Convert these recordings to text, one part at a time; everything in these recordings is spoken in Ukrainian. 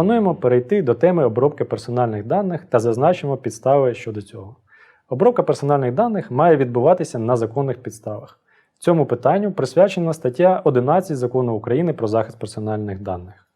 Пропонуємо перейти до теми обробки персональних даних та зазначимо підстави щодо цього. Обробка персональних даних має відбуватися на законних підставах. Цьому питанню присвячена стаття 11 Закону України про захист персональних даних.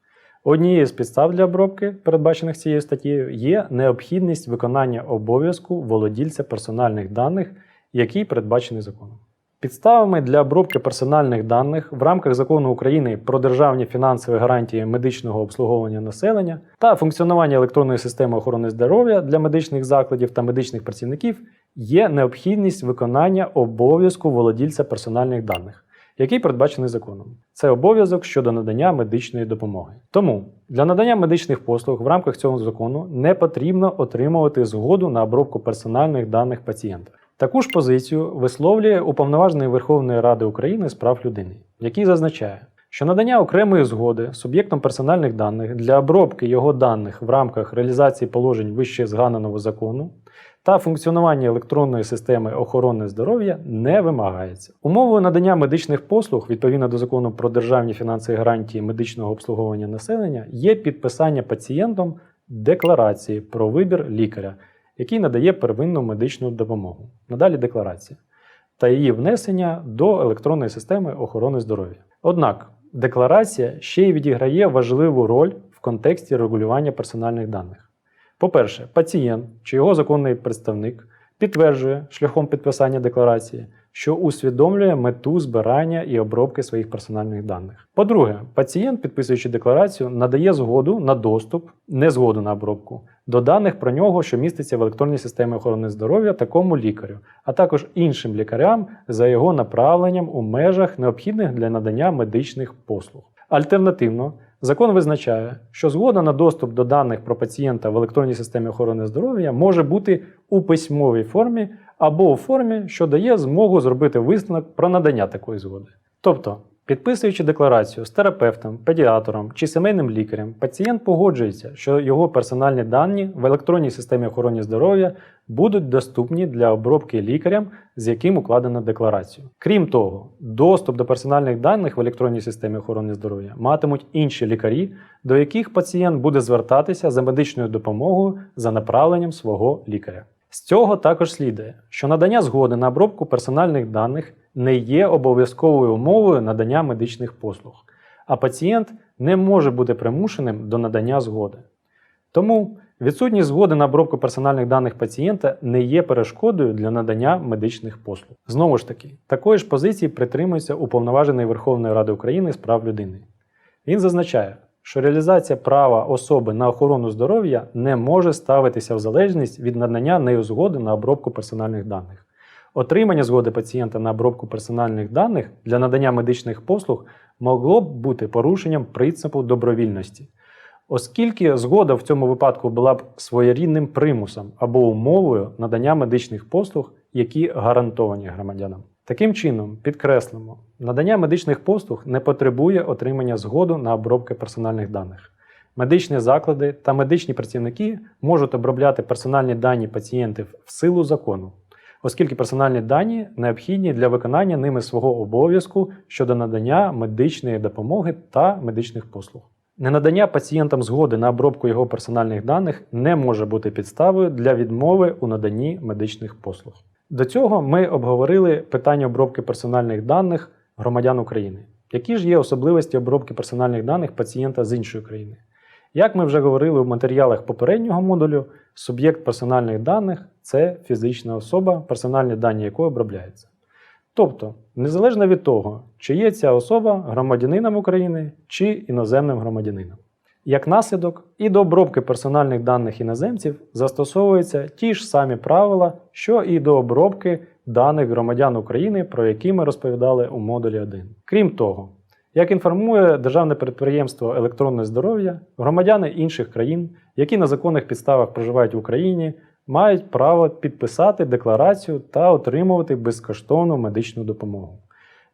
Однією з підстав для обробки, передбачених цією статтєю, є необхідність виконання обов'язку володільця персональних даних, який передбачений законом. Підставами для обробки персональних даних в рамках закону України про державні фінансові гарантії медичного обслуговування населення та функціонування електронної системи охорони здоров'я для медичних закладів та медичних працівників є необхідність виконання обов'язку володільця персональних даних, який передбачений законом. Це обов'язок щодо надання медичної допомоги. Тому для надання медичних послуг в рамках цього закону не потрібно отримувати згоду на обробку персональних даних пацієнта. Таку ж позицію висловлює уповноважений Верховної Ради України з прав людини, який зазначає, що надання окремої згоди суб'єктом персональних даних для обробки його даних в рамках реалізації положень вище згаданого закону та функціонування електронної системи охорони здоров'я не вимагається. Умовою надання медичних послуг відповідно до закону про державні фінансові гарантії медичного обслуговування населення є підписання пацієнтом декларації про вибір лікаря, який надає первинну медичну допомогу. Надалі декларація та її внесення до електронної системи охорони здоров'я. Однак декларація ще й відіграє важливу роль в контексті регулювання персональних даних. По-перше, пацієнт чи його законний представник підтверджує шляхом підписання декларації, що усвідомлює мету збирання і обробки своїх персональних даних. По-друге, пацієнт, підписуючи декларацію, надає згоду на доступ, не згоду на обробку, до даних про нього, що міститься в електронній системі охорони здоров'я такому лікарю, а також іншим лікарям за його направленням у межах необхідних для надання медичних послуг. Альтернативно, закон визначає, що згода на доступ до даних про пацієнта в електронній системі охорони здоров'я може бути у письмовій формі або у формі, що дає змогу зробити висновок про надання такої згоди. Тобто, підписуючи декларацію з терапевтом, педіатром чи сімейним лікарем, пацієнт погоджується, що його персональні дані в електронній системі охорони здоров'я будуть доступні для обробки лікарям, з яким укладено декларацію. Крім того, доступ до персональних даних в електронній системі охорони здоров'я матимуть інші лікарі, до яких пацієнт буде звертатися за медичною допомогою за направленням свого лікаря. З цього також слідує, що надання згоди на обробку персональних даних не є обов'язковою умовою надання медичних послуг, а пацієнт не може бути примушеним до надання згоди. Тому відсутність згоди на обробку персональних даних пацієнта не є перешкодою для надання медичних послуг. Знову ж таки, такої ж позиції притримується уповноважений Верховної Ради України з прав людини. Він зазначає, що реалізація права особи на охорону здоров'я не може ставитися в залежність від надання нею згоди на обробку персональних даних. Отримання згоди пацієнта на обробку персональних даних для надання медичних послуг могло б бути порушенням принципу добровільності, оскільки згода в цьому випадку була б своєрідним примусом або умовою надання медичних послуг, які гарантовані громадянам. Таким чином, підкреслимо, надання медичних послуг не потребує отримання згоду на обробки персональних даних. Медичні заклади та медичні працівники можуть обробляти персональні дані пацієнтів в силу закону, оскільки персональні дані необхідні для виконання ними свого обов'язку щодо надання медичної допомоги та медичних послуг. Ненадання пацієнтам згоди на обробку його персональних даних не може бути підставою для відмови у наданні медичних послуг. До цього ми обговорили питання обробки персональних даних громадян України. Які ж є особливості обробки персональних даних пацієнта з іншої країни? Як ми вже говорили в матеріалах попереднього модулю, суб'єкт персональних даних це фізична особа, персональні дані якої обробляються. Тобто, незалежно від того, чи є ця особа громадянином України чи іноземним громадянином. Як наслідок, і до обробки персональних даних іноземців застосовуються ті ж самі правила, що і до обробки даних громадян України, про які ми розповідали у модулі 1. Крім того, як інформує Державне підприємство електронне здоров'я, громадяни інших країн, які на законних підставах проживають в Україні, мають право підписати декларацію та отримувати безкоштовну медичну допомогу.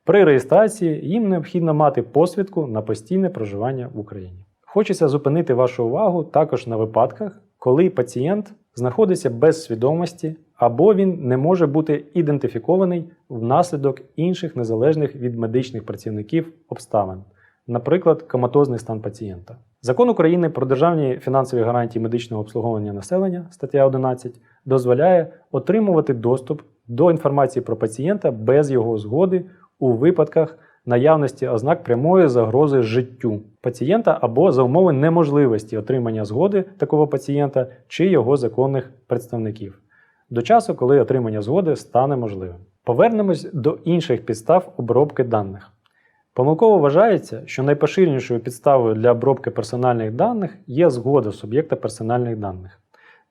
При реєстрації їм необхідно мати посвідку на постійне проживання в Україні. Хочеться зупинити вашу увагу також на випадках, коли пацієнт знаходиться без свідомості або він не може бути ідентифікований внаслідок інших незалежних від медичних працівників обставин, наприклад, коматозний стан пацієнта. Закон України про державні фінансові гарантії медичного обслуговування населення, стаття 11, дозволяє отримувати доступ до інформації про пацієнта без його згоди у випадках наявності ознак прямої загрози життю пацієнта або за умови неможливості отримання згоди такого пацієнта чи його законних представників до часу, коли отримання згоди стане можливим. Повернемось до інших підстав обробки даних. Помилково вважається, що найпоширенішою підставою для обробки персональних даних є згода суб'єкта персональних даних.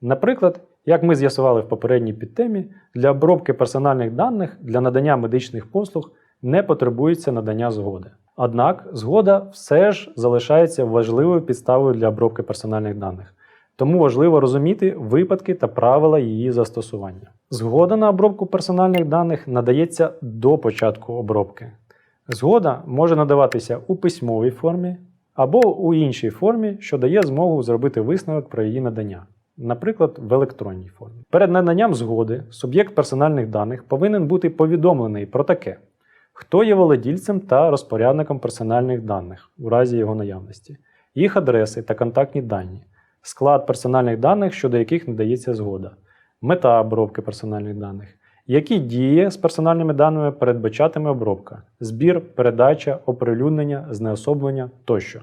Наприклад, як ми з'ясували в попередній підтемі, для обробки персональних даних для надання медичних послуг не потребується надання згоди. Однак згода все ж залишається важливою підставою для обробки персональних даних. Тому важливо розуміти випадки та правила її застосування. Згода на обробку персональних даних надається до початку обробки. Згода може надаватися у письмовій формі або у іншій формі, що дає змогу зробити висновок про її надання, наприклад, в електронній формі. Перед наданням згоди суб'єкт персональних даних повинен бути повідомлений про таке, хто є володільцем та розпорядником персональних даних у разі його наявності, їх адреси та контактні дані, склад персональних даних, щодо яких надається згода, мета обробки персональних даних. Які дії з персональними даними передбачатиме обробка, збір, передача, оприлюднення, знеособлення тощо.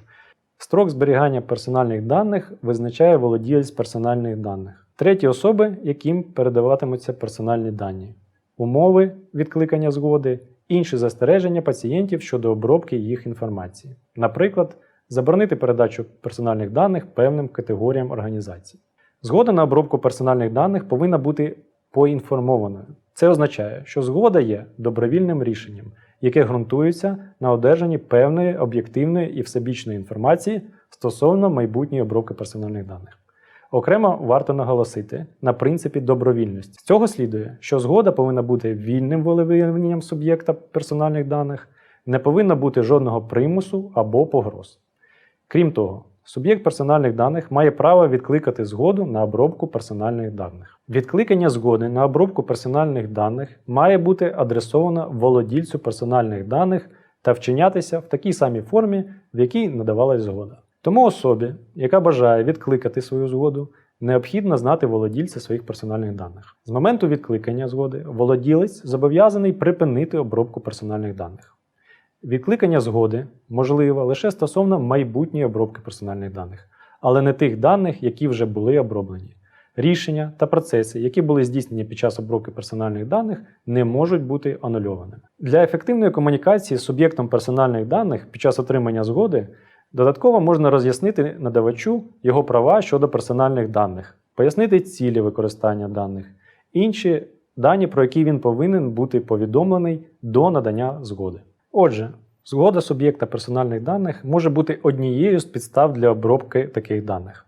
Строк зберігання персональних даних визначає володієць персональних даних. Треті особи, яким передаватимуться персональні дані, умови відкликання згоди, інші застереження пацієнтів щодо обробки їх інформації. Наприклад, заборонити передачу персональних даних певним категоріям організацій. Згода на обробку персональних даних повинна бути поінформованою. Це означає, що згода є добровільним рішенням, яке ґрунтується на одержанні певної об'єктивної і всебічної інформації стосовно майбутньої обробки персональних даних. Окремо варто наголосити на принципі добровільності. З цього слідує, що згода повинна бути вільним волевиявленням суб'єкта персональних даних, не повинно бути жодного примусу або погроз. Крім того, Суб'єкт персональних даних має право відкликати згоду на обробку персональних даних. Відкликання згоди на обробку персональних даних має бути адресовано володільцю персональних даних та вчинятися в такій самій формі, в якій надавалась згода. Тому особі, яка бажає відкликати свою згоду, необхідно знати володільця своїх персональних даних. З моменту відкликання згоди володілець зобов'язаний припинити обробку персональних даних. Відкликання згоди можливо лише стосовно майбутньої обробки персональних даних, але не тих даних, які вже були оброблені. Рішення та процеси, які були здійснені під час обробки персональних даних, не можуть бути анульованими. Для ефективної комунікації з суб'єктом персональних даних під час отримання згоди додатково можна роз'яснити надавачу його права щодо персональних даних, пояснити цілі використання даних, інші дані, про які він повинен бути повідомлений до надання згоди. Отже, згода суб'єкта персональних даних може бути однією з підстав для обробки таких даних.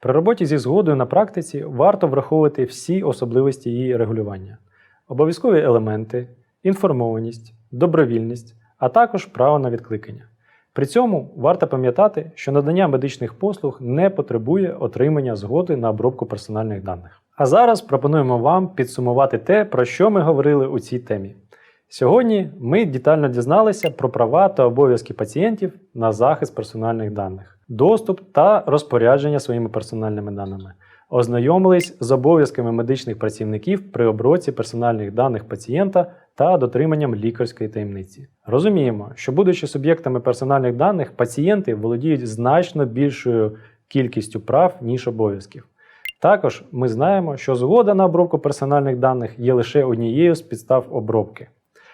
При роботі зі згодою на практиці варто враховувати всі особливості її регулювання, обов'язкові елементи, інформованість, добровільність, а також право на відкликання. При цьому варто пам'ятати, що надання медичних послуг не потребує отримання згоди на обробку персональних даних. А зараз пропонуємо вам підсумувати те, про що ми говорили у цій темі. Сьогодні ми детально дізналися про права та обов'язки пацієнтів на захист персональних даних, доступ та розпорядження своїми персональними даними, ознайомились з обов'язками медичних працівників при обробці персональних даних пацієнта та дотриманням лікарської таємниці. Розуміємо, що, будучи суб'єктами персональних даних, пацієнти володіють значно більшою кількістю прав, ніж обов'язків. Також ми знаємо, що згода на обробку персональних даних є лише однією з підстав обробки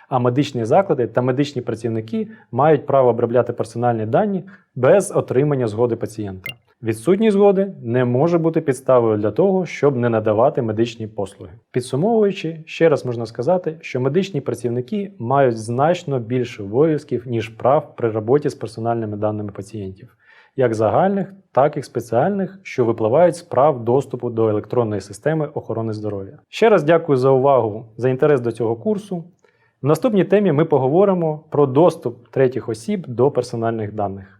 а медичні заклади та медичні працівники мають право обробляти персональні дані без отримання згоди пацієнта. Відсутність згоди не може бути підставою для того, щоб не надавати медичні послуги. Підсумовуючи, ще раз можна сказати, що медичні працівники мають значно більше обов'язків, ніж прав при роботі з персональними даними пацієнтів, як загальних, так і спеціальних, що випливають з прав доступу до електронної системи охорони здоров'я. Ще раз дякую за увагу, за інтерес до цього курсу. В наступній темі ми поговоримо про доступ третіх осіб до персональних даних.